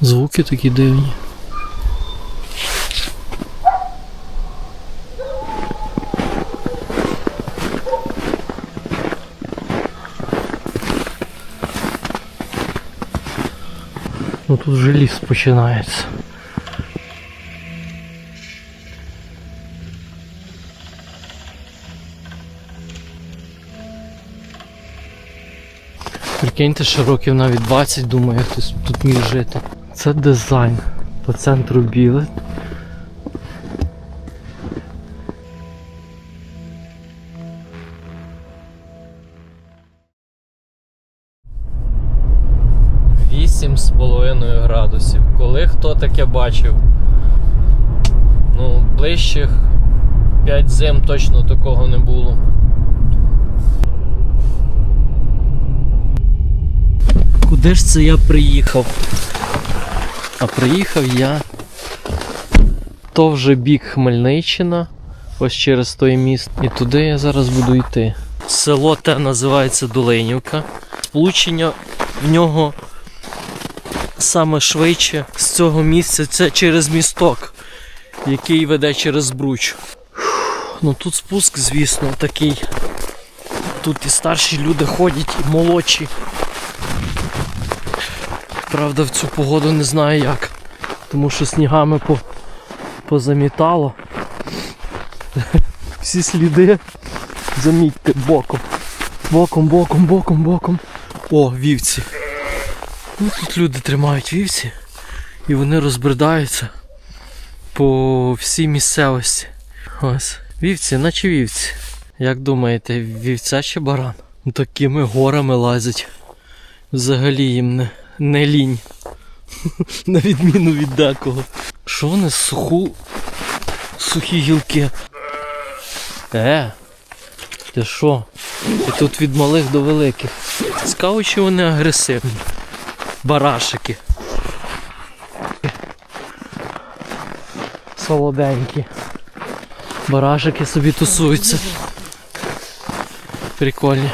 Звуки такі дивні. Ну тут вже ліс починається. Прикиньте, що років навіть 20, думаю, хтось тут міг жити. Це дизайн. По центру біле. Вісім з половиною градусів. Коли хто таке бачив? Ну, ближчих 5 зим точно такого не було. Куди ж це я приїхав? А приїхав я то вже бік Хмельниччина, ось через той міст. І туди я зараз буду йти. Село те називається Долинівка. Сполучення в нього саме швидше з цього місця це через місток, який веде через Бруч. Ну тут спуск, звісно, такий. Тут і старші люди ходять, і молодші. Правда, в цю погоду не знаю як. Тому що снігами по... позамітало. Всі сліди. Замітьте боком. Боком, боком, боком, боком. О, вівці. Ну тут люди тримають вівці і вони розбридаються по всій місцевості. Ось. Вівці, наче вівці. Як думаєте, вівця чи баран? Такими горами лазять. Взагалі їм не, не лінь. На відміну від декого. Що вони суху. Сухі гілки. Е. Ти що? І тут від малих до великих. Цікаво, чи вони агресивні. Барашики. Солоденькі. Барашики собі тусуються. Прикольні.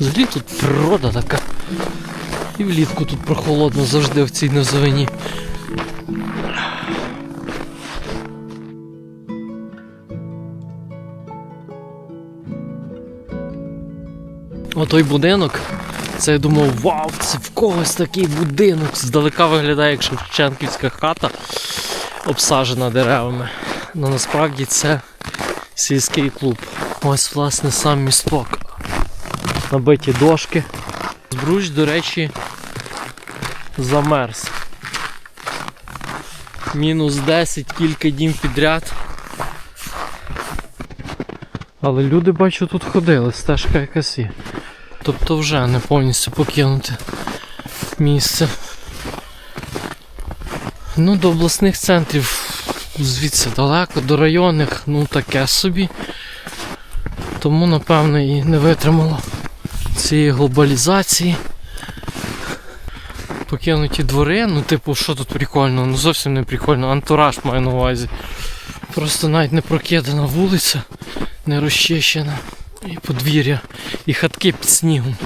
Взагалі тут природа така. І влітку тут прохолодно завжди в цій низовині. Отой будинок. Це я думав, вау, це в когось такий будинок. Здалека виглядає як Шевченківська хата, обсаджена деревами. Ну насправді це сільський клуб. Ось власне сам місток. Набиті дошки. Збруч, до речі, замерз. Мінус 10 кілька днів підряд. Але люди бачу тут ходили, стежка якась є. Тобто вже не повністю покинути місце. Ну, до обласних центрів звідси далеко, до районних, ну таке собі. Тому, напевно, і не витримало цієї глобалізації. Покинуті двори, ну типу, що тут прикольно? Ну зовсім не прикольно, антураж маю на увазі. Просто навіть не прокидана вулиця, не розчищена. І подвір'я, і хатки під снігом.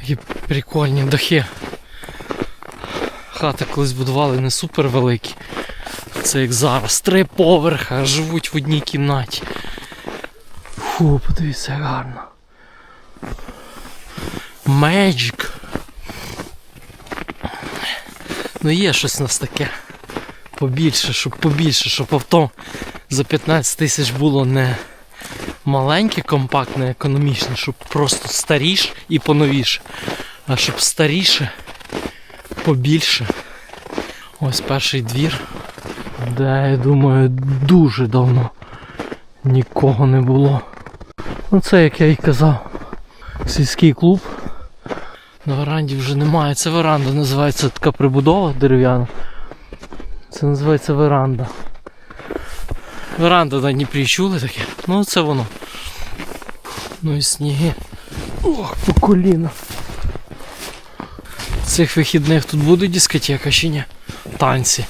Такі прикольні дахи. Хати колись будували не супер великі. Це як зараз. Три поверха, живуть в одній кімнаті. Фу, подивіться, як гарно. Magic. Ну є щось у нас таке. Побільше, щоб побільше, щоб авто за 15 тисяч було не маленьке, компактне, економічне, щоб просто старіше і поновіше. А щоб старіше, побільше. Ось перший двір, де, я думаю, дуже давно нікого не було. Ну це, як я і казав, сільський клуб. На веранді вже немає. Це веранда називається така прибудова дерев'яна. Це називається веранда. Веранда на Дніпрі чули таке? Ну це воно. Ну і сніги. Ох, по коліна. Цих вихідних тут буде дискотека чи ні? Танці.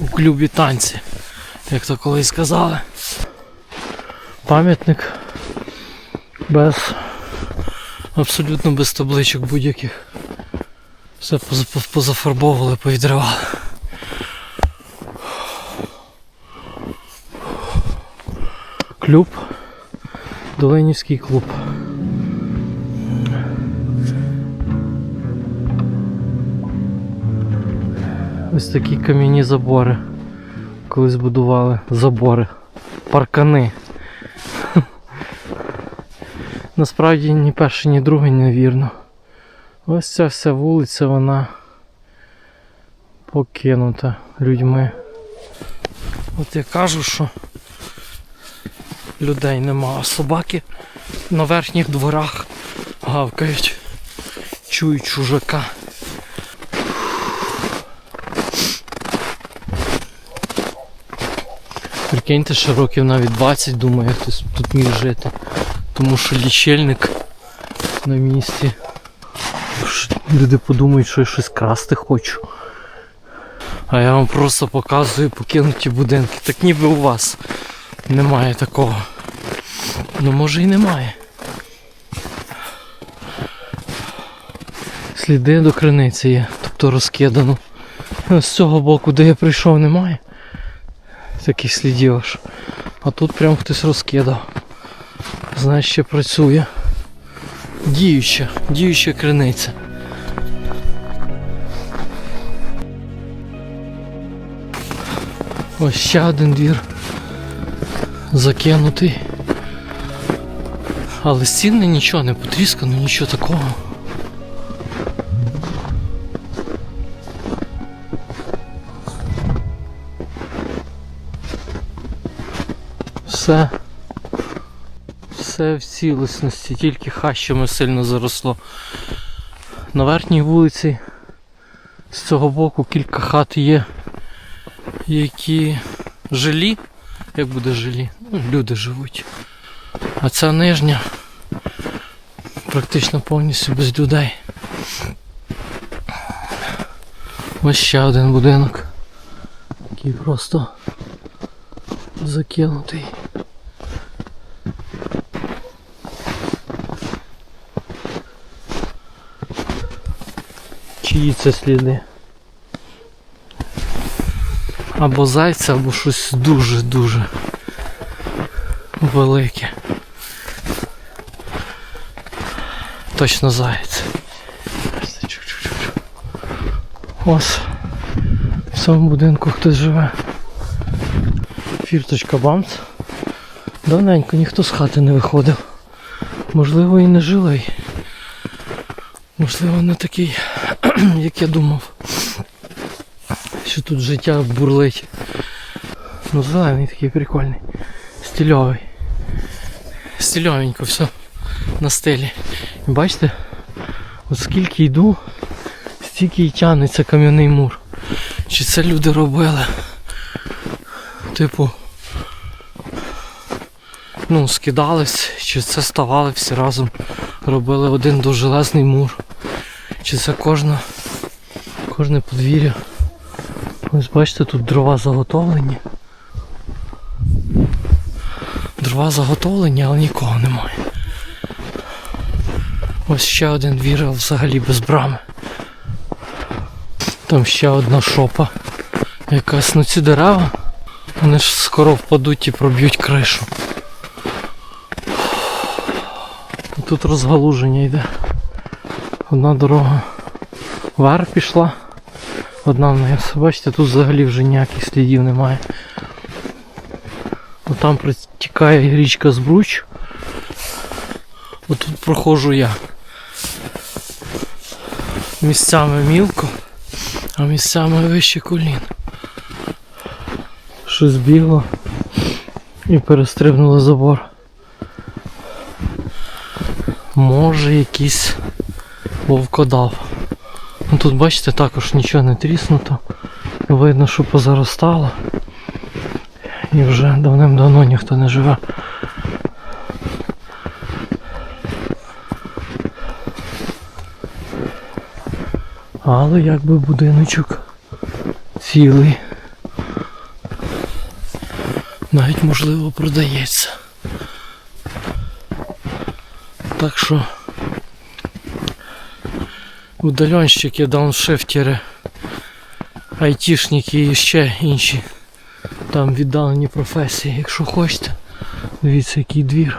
У клубі танці. Як то колись казали. Пам'ятник без абсолютно без табличок будь-яких. Все поз- поз- позафарбовували, повідривали. Клуб. Долинівський клуб. Ось такі кам'яні забори. Колись будували забори. Паркани. Насправді ні перший, ні другий не вірно. Ось ця вся вулиця, вона покинута людьми. От я кажу, що людей нема, а собаки на верхніх дворах гавкають, чують чужака. Прикиньте, що років навіть 20, думаю, хтось тут міг жити. Тому що лічильник на місці. Люди подумають, що я щось красти хочу. А я вам просто показую покинуті будинки. Так ніби у вас немає такого. Ну може і немає. Сліди до криниці є, тобто розкидано. З цього боку, де я прийшов, немає таких слідів аж. А тут прям хтось розкидав. Значить, ще працює. Діюча, діюча криниця. Ось ще один двір. Закинутий. Але стіни нічого не потріскано, нічого такого. Все. Все в цілісності, тільки хащами сильно заросло. На верхній вулиці з цього боку кілька хат є, які жилі, як буде жилі, ну, люди живуть. А ця нижня практично повністю без людей. Ось ще один будинок. Який просто закинутий. Чиї це сліди? Або зайця, або щось дуже-дуже велике. Точно заяць. Ось в цьому будинку хтось живе. Фірточка бамц. Давненько ніхто з хати не виходив. Можливо і не жилий. Можливо, не такий, як я думав. Що тут життя бурлить. Ну зелений такий прикольний. Стильовий. Стильовенько все на стилі. І бачите, от скільки йду, стільки й тягнеться кам'яний мур. Чи це люди робили? Типу. Ну, скидались, чи це ставали всі разом, робили один довжелезний мур. Це кожна, кожне подвір'я. Ось бачите, тут дрова заготовлені. Дрова заготовлені, але нікого немає. Ось ще один двір, взагалі без брами. Там ще одна шопа. Якась, ну ці дерева, вони ж скоро впадуть і проб'ють кришу. Тут розгалуження йде. Одна дорога вверх пішла, одна вниз. Бачите, тут взагалі вже ніяких слідів немає. От там протікає річка Збруч. Отут проходжу я. Місцями мілко, а місцями вище колін. Щось бігло і перестрибнуло забор. Може якийсь вовкодав. Ну тут бачите також нічого не тріснуто. Видно, що позаростало. І вже давним-давно ніхто не живе. Але якби будиночок цілий. Навіть можливо продається. Так що Удальонщики, дауншифтери, айтішники і ще інші. Там віддалені професії, якщо хочете. Дивіться, який двір.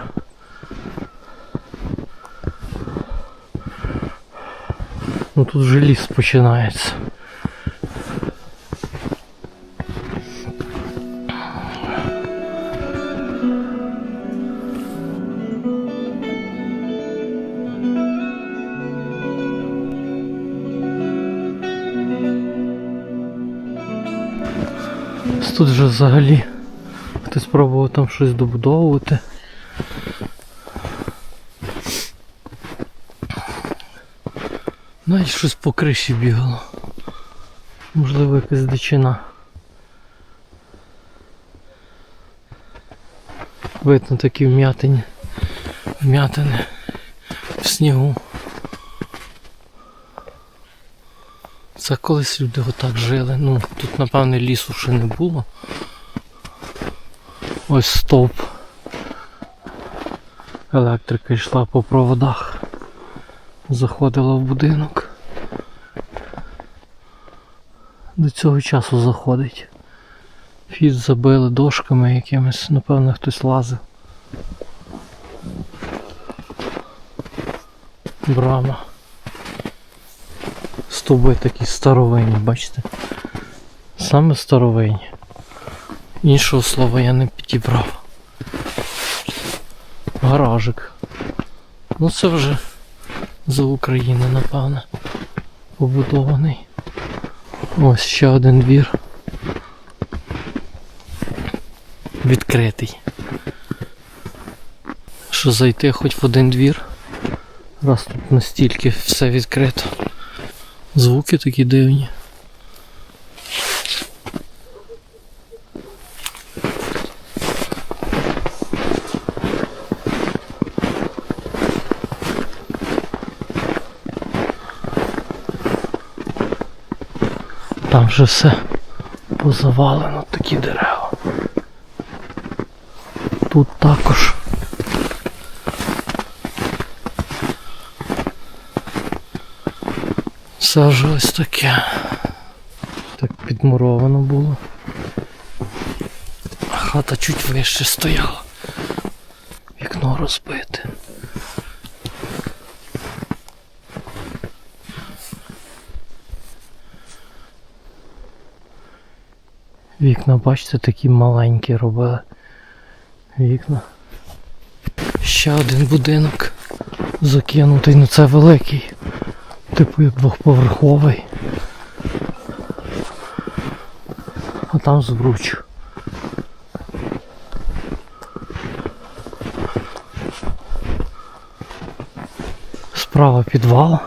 Ну тут вже ліс починається. Тут вже взагалі хтось пробував там щось добудовувати. Навіть щось по криші бігало. Можливо, якась дичина. Видно такі вм'ятині. Вм'ятини в снігу. Це колись люди отак жили. Ну, тут напевне лісу ще не було. Ось стовп. Електрика йшла по проводах. Заходила в будинок. До цього часу заходить. Фіт забили дошками якимись, напевно, хтось лазив. Брама. Стовби такі старовинні, бачите? Саме старовинні. Іншого слова я не підібрав. Гаражик. Ну це вже за України, напевне. Побудований. Ось ще один двір. Відкритий. Що зайти хоч в один двір. Раз тут настільки все відкрито. Звуки такі дивні. Там вже все позавалено такі дерева. Тут також. Ж ось таке. Так підмуровано було. Хата чуть вище стояла. Вікно розбите. Вікна, бачите, такі маленькі робили. Вікна. Ще один будинок закинутий, ну це великий. Типу як двохповерховий. А там збруч. Справа підвал.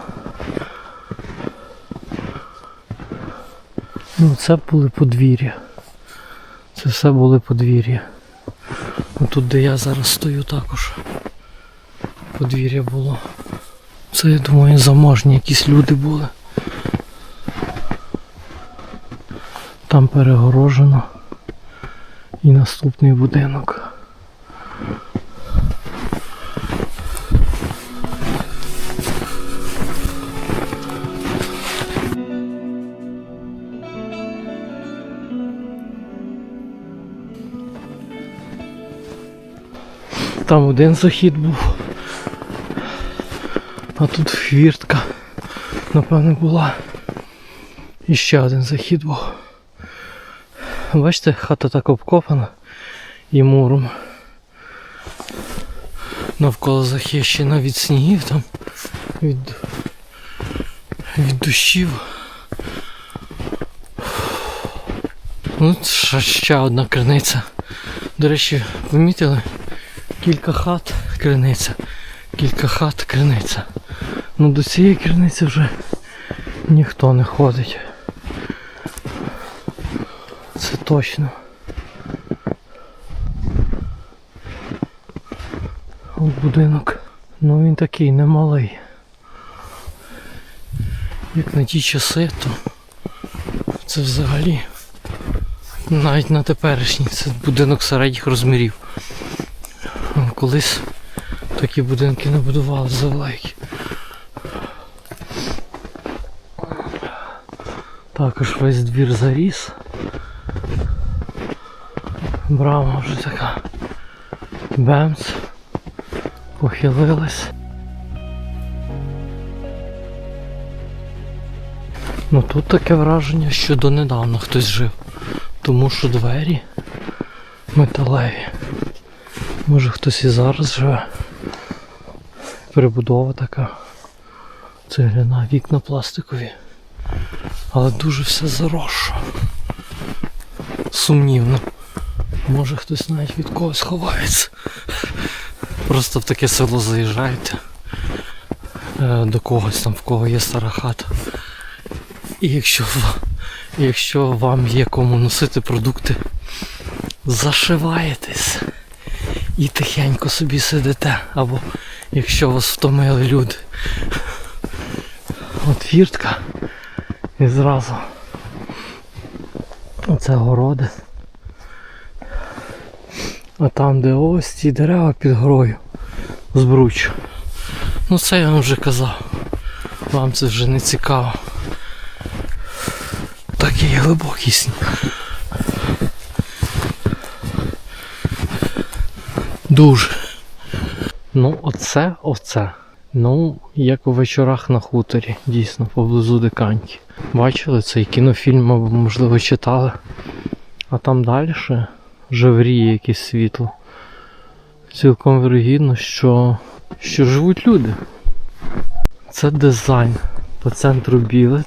Ну це були подвір'я. Це все були подвір'я. Тут де я зараз стою також. Подвір'я було. Це, я думаю, заможні якісь люди були. Там перегорожено. І наступний будинок. Там один захід був. А тут хвіртка, напевно, була. І ще один захід був. Бачите, хата так обкопана і муром. Навколо захищена від снігів там, від, від дощів. Ну, ще одна криниця. До речі, помітили? Кілька хат криниця. Кілька хат криниця. Ну до цієї криниці вже ніхто не ходить. Це точно. От будинок. Ну він такий немалий. Як на ті часи, то це взагалі навіть на теперішній це будинок середніх розмірів. Колись такі будинки не будували за великі. Також весь двір заріс. Брама вже така. Бемц. Похилилась. Ну тут таке враження, що донедавна хтось жив. Тому що двері металеві. Може хтось і зараз живе. Перебудова така. Цегляна, вікна пластикові. Але дуже все заросше. Сумнівно. Може хтось навіть від когось ховається. Просто в таке село заїжджаєте е, до когось там, в кого є стара хата. І якщо, якщо вам є кому носити продукти, зашиваєтесь і тихенько собі сидите. Або якщо вас втомили люди. От фіртка і зразу. Оце городи. А там, де ось ці дерева під горою збруч. Ну це я вам вже казав. Вам це вже не цікаво. Такий глибокий сніг. Дуже. Ну, оце, оце. Ну, як у вечорах на хуторі, дійсно, поблизу диканьки. Бачили цей кінофільм, або, можливо, читали. А там далі жевріє якесь світло. Цілком вірогідно, що, що живуть люди. Це дизайн. По центру біле.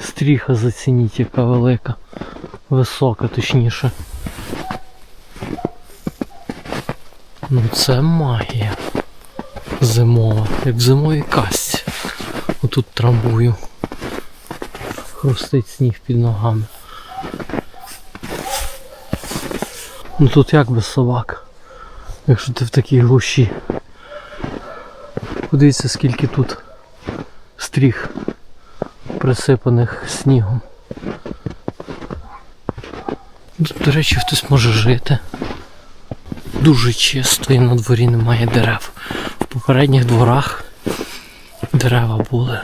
Стріха зацініть, яка велика. Висока, точніше. Ну це магія. Зимова, як в касті. Отут трамбую. Хрустить сніг під ногами. Ну тут як без собак. Якщо ти в такій глуші. Подивіться скільки тут стріх присипаних снігом. Тут, до речі, хтось може жити. Дуже чисто і на дворі немає дерев. В попередніх дворах дерева були.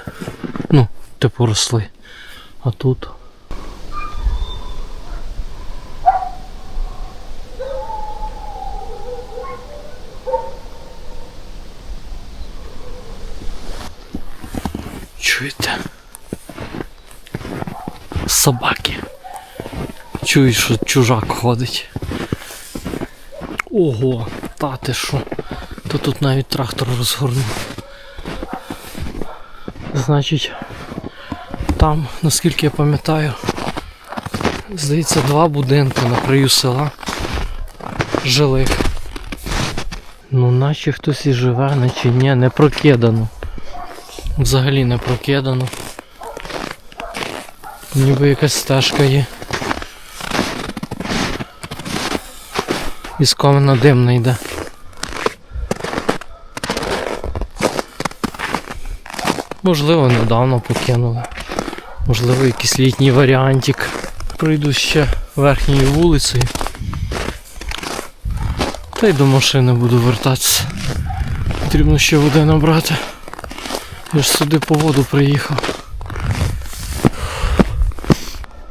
Ну, типу росли. А тут. Чуєте? Собаки. Чую, що чужак ходить. Ого, та ти що? То тут навіть трактор розгорнув. Значить, там, наскільки я пам'ятаю, здається, два будинки на краю села жилих. Ну, наче хтось і живе, наче ні, не прокидано. Взагалі не прокидано. Ніби якась стежка є. Комина дим не йде. Можливо, недавно покинули. Можливо, якийсь літній варіантик. Пройду ще верхньою вулицею. Та й до машини буду вертатися. Потрібно ще води набрати. Я ж сюди по воду приїхав.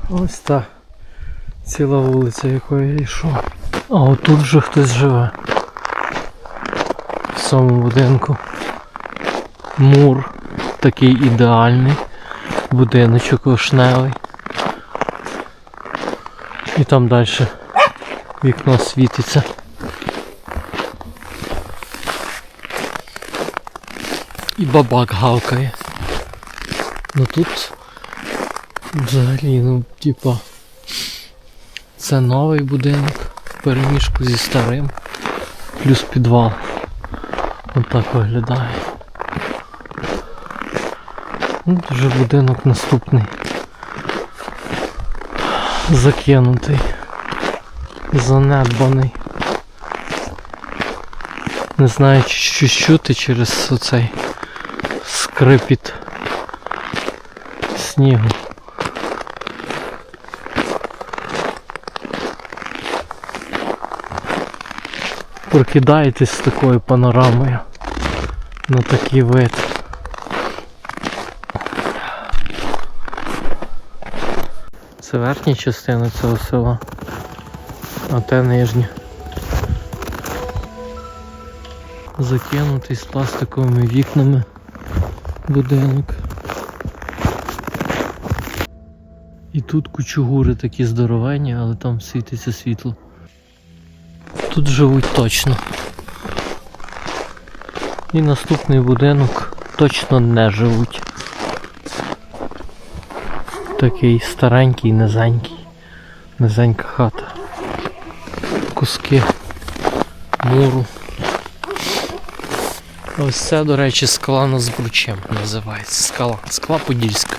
Ось та ціла вулиця, якою я йшов. А отут вже хтось живе. В цьому будинку. Мур такий ідеальний. Будиночок вишневий. І там далі вікно світиться. І бабак гавкає. Ну тут взагалі, ну, типа, це новий будинок переміжку зі старим, плюс підвал. Ось так виглядає. Ну, вже будинок наступний. Закинутий. Занедбаний. Не знаю, чи чути через оцей скрипіт снігу. Прокидаєтесь з такою панорамою. на такий вид. Це верхня частина цього села, а те нижня. Закинутий з пластиковими вікнами будинок. І тут кучугури такі здоровенні, але там світиться світло. Тут живуть точно. І наступний будинок точно не живуть. Такий старенький, низенький. Низенька хата. Куски муру. Ось це, до речі, скала над Збручем називається. Скала. Скала Подільська.